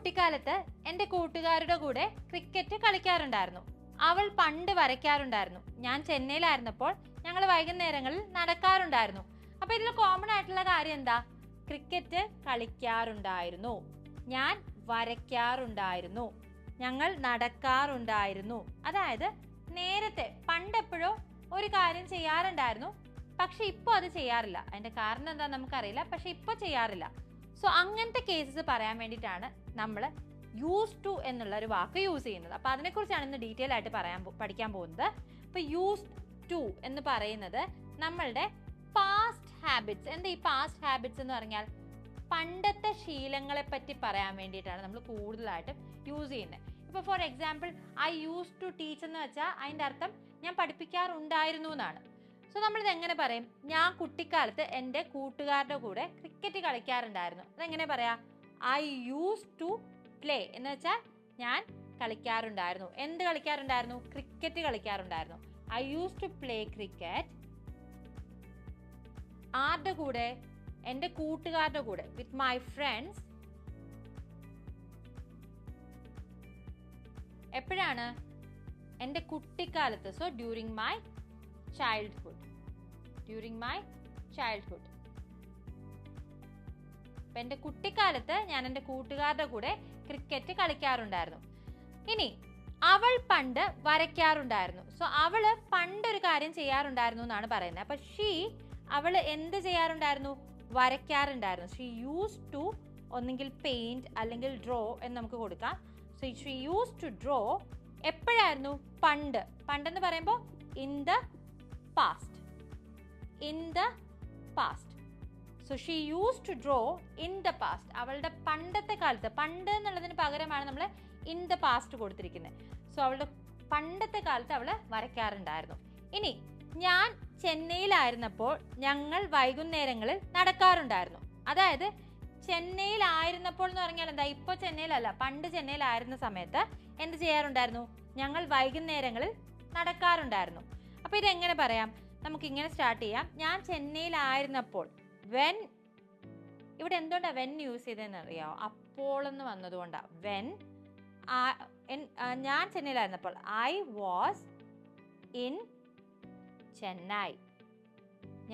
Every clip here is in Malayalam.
കുട്ടിക്കാലത്ത് എന്റെ കൂട്ടുകാരുടെ കൂടെ ക്രിക്കറ്റ് കളിക്കാറുണ്ടായിരുന്നു. അവൾ പണ്ട് വരയ്ക്കാറുണ്ടായിരുന്നു. ഞാൻ ചെന്നൈയിലായിരുന്നപ്പോൾ ഞങ്ങൾ വൈകുന്നേരങ്ങളിൽ നടക്കാറുണ്ടായിരുന്നു. അപ്പൊ ഇതിൽ കോമൺ ആയിട്ടുള്ള കാര്യം എന്താ? ക്രിക്കറ്റ് കളിക്കാറുണ്ടായിരുന്നു. ഞാൻ വരയ്ക്കാറുണ്ടായിരുന്നു. ഞങ്ങൾ നടക്കാറുണ്ടായിരുന്നു. അതായത് നേരത്തെ പണ്ടെപ്പോഴോ ഒരു കാര്യം ചെയ്യാറുണ്ടായിരുന്നു. പക്ഷെ ഇപ്പോൾ അത് ചെയ്യാറില്ല. അതിന്റെ കാരണം എന്താ നമുക്കറിയില്ല. പക്ഷെ ഇപ്പോൾ ചെയ്യാറില്ല. സോ അങ്ങനത്തെ കേസസ് പറയാൻ വേണ്ടിയിട്ടാണ് നമ്മൾ യൂസ് ടു എന്നുള്ള ഒരു വാക്ക് യൂസ് ചെയ്യുന്നത്. അപ്പോൾ അതിനെക്കുറിച്ചാണ് ഇന്ന് ഡീറ്റെയിൽ ആയിട്ട് പറയാൻ പഠിക്കാൻ പോകുന്നത്. അപ്പോൾ യൂസ് ടു എന്ന് പറയുന്നത് നമ്മളുടെ പാസ്റ്റ് ഹാബിറ്റ്സ് എന്താ ഈ പാസ്റ്റ് ഹാബിറ്റ്സ് എന്ന് പറഞ്ഞാൽ? പണ്ടത്തെ ശീലങ്ങളെ പറ്റി പറയാൻ വേണ്ടിയിട്ടാണ് നമ്മൾ കൂടുതലായിട്ടും യൂസ് ചെയ്യുന്നത്. ഇപ്പോൾ for example I use to teach എന്ന് വെച്ചാൽ അതിന്റെ അർത്ഥം ഞാൻ പഠിപ്പിക്കാറുണ്ടായിരുന്നു എന്നാണ്. സോ നമ്മളിത് എങ്ങനെ പറയും? ഞാൻ കുട്ടിക്കാലത്ത് എന്റെ കൂട്ടുകാരുടെ കൂടെ ക്രിക്കറ്റ് കളിക്കാറുണ്ടായിരുന്നു. അതെങ്ങനെ പറയാ? ഐ യൂസ് ടു പ്ലേ എന്ന് വെച്ചാൽ ഞാൻ കളിക്കാറുണ്ടായിരുന്നു. എന്ത് കളിക്കാറുണ്ടായിരുന്നു? ക്രിക്കറ്റ് കളിക്കാറുണ്ടായിരുന്നു. I use to play cricket ആരുടെ കൂടെ? എന്റെ കൂട്ടുകാരുടെ കൂടെ. വിത്ത് മൈ ഫ്രണ്ട്സ് എപ്പോഴാണ്? എന്റെ കുട്ടിക്കാലത്ത്. So during my childhood During my childhood. അപ്പൊ എന്റെ കുട്ടിക്കാലത്ത് ഞാൻ എന്റെ കൂട്ടുകാരുടെ കൂടെ ക്രിക്കറ്റ് കളിക്കാറുണ്ടായിരുന്നു. ഇനി അവൾ പണ്ട് വരയ്ക്കാറുണ്ടായിരുന്നു. സോ അവൾ പണ്ട് ഒരു കാര്യം ചെയ്യാറുണ്ടായിരുന്നു എന്നാണ് പറയുന്നത്. അപ്പൊ ഷീ അവൾ എന്ത് ചെയ്യാറുണ്ടായിരുന്നു? വരയ്ക്കാറുണ്ടായിരുന്നു. ഷീ യൂസ് ടു ഒന്നെങ്കിൽ പെയിന്റ് അല്ലെങ്കിൽ ഡ്രോ എന്ന് നമുക്ക് കൊടുക്കാം. So she use to draw എപ്പോഴായിരുന്നു? പണ്ട്. പണ്ടെന്ന് പറയുമ്പോൾ in the past in the past so she use to draw in the past അവളുടെ പണ്ടത്തെ കാലത്ത് പണ്ട് എന്നുള്ളതിന് പകരമാണ് നമ്മൾ ഇൻ ദ പാസ്റ്റ് കൊടുത്തിരിക്കുന്നത്. സോ അവളുടെ പണ്ടത്തെ കാലത്ത് അവൾ വരയ്ക്കാറുണ്ടായിരുന്നു. ഇനി ഞാൻ ചെന്നൈയിലായിരുന്നപ്പോൾ ഞങ്ങൾ വൈകുന്നേരങ്ങളിൽ നടക്കാറുണ്ടായിരുന്നു. അതായത് ചെന്നൈയിലായിരുന്നപ്പോൾ എന്ന് പറഞ്ഞാൽ എന്താ? ഇപ്പോൾ ചെന്നൈയിലല്ല പണ്ട് ചെന്നൈയിലായിരുന്ന സമയത്ത് എന്ത് ചെയ്യാറുണ്ടായിരുന്നു? ഞങ്ങൾ വൈകുന്നേരങ്ങളിൽ നടക്കാറുണ്ടായിരുന്നു. അപ്പോൾ ഇതെങ്ങനെ പറയാം? നമുക്ക് ഇങ്ങനെ സ്റ്റാർട്ട് ചെയ്യാം. ഞാൻ ചെന്നൈയിലായിരുന്നപ്പോൾ വെൻ ഇവിടെ എന്തുകൊണ്ടാണ് വെൻ യൂസ് ചെയ്തതെന്ന് അറിയാമോ അപ്പോൾ എന്ന് വന്നതുകൊണ്ടാണ് വെൻ ഞാൻ ചെന്നൈയിലായിരുന്നപ്പോൾ ഐ വാസ് ഇൻ ചെന്നൈ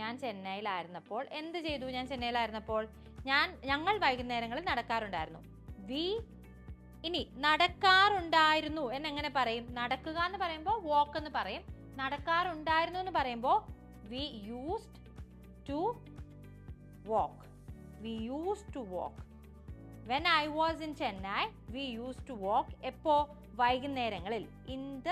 ഞാൻ ചെന്നൈയിലായിരുന്നപ്പോൾ എന്ത് ചെയ്തു? ഞാൻ ചെന്നൈയിലായിരുന്നപ്പോൾ ഞാൻ ഞങ്ങൾ വൈകുന്നേരങ്ങളിൽ നടക്കാറുണ്ടായിരുന്നു. വി ഇനി നടക്കാറുണ്ടായിരുന്നു എന്നെങ്ങനെ പറയും? നടക്കുക എന്ന് പറയുമ്പോൾ വാക്ക് എന്ന് പറയും. നടക്കാറുണ്ടായിരുന്നു എന്ന് പറയുമ്പോൾ we used to walk V use to walk when I was in Chennai we use to walk എപ്പോ? വൈകുന്നേരങ്ങളിൽ. ഇൻ ദ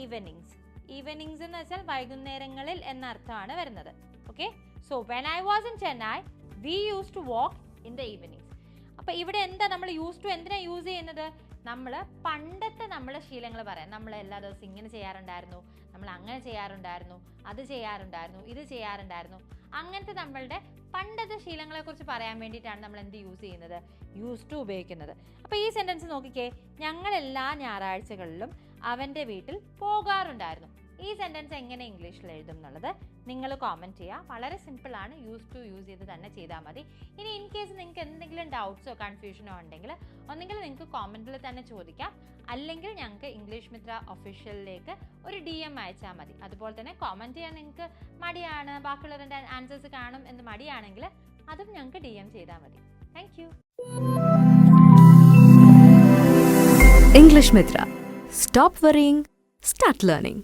ഈവനിങ്സ് ഈവനിങ്സ് എന്ന് വെച്ചാൽ വൈകുന്നേരങ്ങളിൽ എന്നർത്ഥമാണ് വരുന്നത്. Okay so when I was in Chennai we use to walk in the evenings അപ്പൊ ഇവിടെ എന്താ നമ്മൾ യൂസ് ടു എന്തിനാ യൂസ് ചെയ്യുന്നത്? നമ്മൾ പണ്ടത്തെ നമ്മളെ ശീലങ്ങൾ പറയാം. നമ്മൾ എല്ലാ ദിവസവും ഇങ്ങനെ ചെയ്യാറുണ്ടായിരുന്നു നമ്മൾ അങ്ങനെ ചെയ്യാറുണ്ടായിരുന്നു അത് ചെയ്യാറുണ്ടായിരുന്നു ഇത് ചെയ്യാറുണ്ടായിരുന്നു. അങ്ങനത്തെ നമ്മളുടെ പണ്ടത്തെ ശീലങ്ങളെ കുറിച്ച് പറയാൻ വേണ്ടിയിട്ടാണ് നമ്മൾ എന്ത് യൂസ് ചെയ്യുന്നത്? യൂസ് ടു ഉപയോഗിക്കുന്നത്. അപ്പോൾ ഈ സെന്റൻസ് നോക്കിക്കേ ഞങ്ങൾ എല്ലാ ഞായറാഴ്ചകളിലും അവന്റെ വീട്ടിൽ പോകാറുണ്ടായിരുന്നു. ഈ സെന്റൻസ് എങ്ങനെ ഇംഗ്ലീഷിൽ എഴുതും എന്നുള്ളത് നിങ്ങൾ കോമന്റ് ചെയ്യുക. വളരെ സിമ്പിളാണ് യൂസ് ടു യൂസ് ചെയ്ത് തന്നെ ചെയ്താൽ മതി. ഇനി ഇൻ കേസ് നിങ്ങൾക്ക് എന്തെങ്കിലും ഡൗട്ട്സോ കൺഫ്യൂഷനോ ഉണ്ടെങ്കിൽ ഒന്നെങ്കിൽ നിങ്ങൾക്ക് കോമന്റിൽ തന്നെ ചോദിക്കാം. അല്ലെങ്കിൽ ഞങ്ങൾക്ക് ഇംഗ്ലീഷ് മിത്ര ഒഫീഷ്യലിലേക്ക് ഒരു ഡി എം അയച്ചാൽ മതി. അതുപോലെ തന്നെ കോമന്റ് ചെയ്യാൻ നിങ്ങൾക്ക് മടിയാണ്. ബാക്കിയുള്ളവരുടെ ആൻസേഴ്സ് കാണും എന്ന് മടിയാണെങ്കിൽ അതും ഞങ്ങൾക്ക് ഡി എം ചെയ്താൽ മതി. Thank you English Mitra. Stop worrying, start learning.